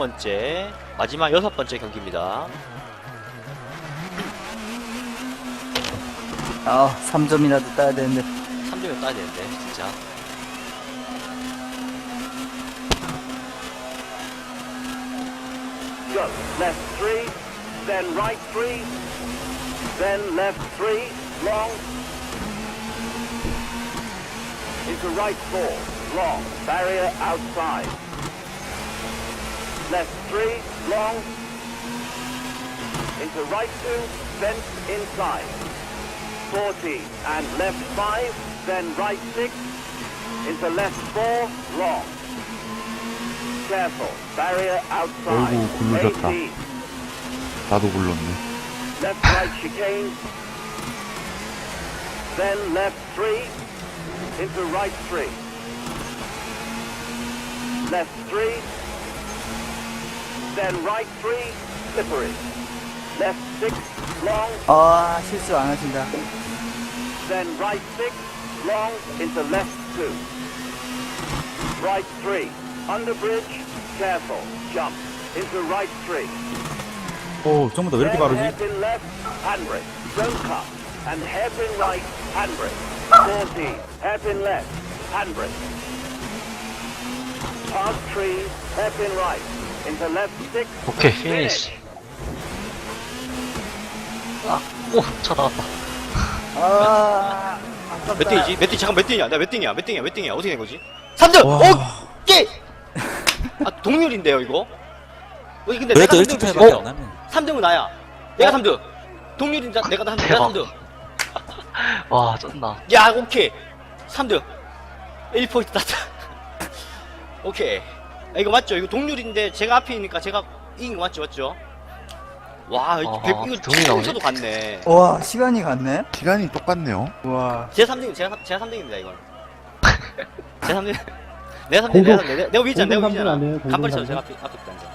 번째, 마지막 여섯 번째 경기입니다. 아, 3점이라도 따야 되는데. 3점을 따야 되는데, 진짜. Go. Left three, then right three, then left three, long. Into right four, long. Barrier outside. Left three, long. Into right two, fence inside. 40 and left five, then right six. Into left four, long. Careful. Barrier outside. 어이구, 굴러졌다. 18. 나도 굴렀네. Left right chicane. Then left three. Into right three. Left three. Then right three. Slippery. Left six. Long. 아, 실수 안 하신다. Then right six. Long. Into left two. Right three. Under bridge. Careful. Jump. Into right three. 어, 전부 다 왜 이렇게 Then 빠르지? hairpin left, handbrake. Don't cut. And hairpin right, handbrake. 40. Hairpin left, handbrake. Past trees, hairpin right. 오케이, finish. 피니시. 아, 오, 차 나왔다. 아. 몇 등이지? 몇 등, 잠깐 몇 등이야? 내가 몇 등이야? 몇 등이야? 몇 등이야? 어떻게 된 거지? 3등! 와. 오케이! 아, 동률인데요, 이거? 어, 근데 왜 내가 또 3등 1등밖에 안 하면 3등은 나야. 내가 3등. 동률인 자, 내가 3등. 내가 대박. 3등. 와, 쩐다. 야, 오케이. 3등. 1포인트 땄다. 오케이. 아, 이거 맞죠? 이거 동률인데 제가 앞에 있으니까 제가 이긴 거 맞죠? 맞죠? 와, 이거 아, 백- 이거 나오네? 진짜도 갔네. 와, 시간이 갔네? 시간이 똑같네요. 와. 제 3등, 제가, 삼- 제가 3등입니다, 이건. 제 3등. 내가 3등, 내가 3등. 내가, 위잖아, 내가 공동 삼등 위잖아. 아니에요? 공동 간발처럼 삼등? 제가 앞에, 앞에 있다니까.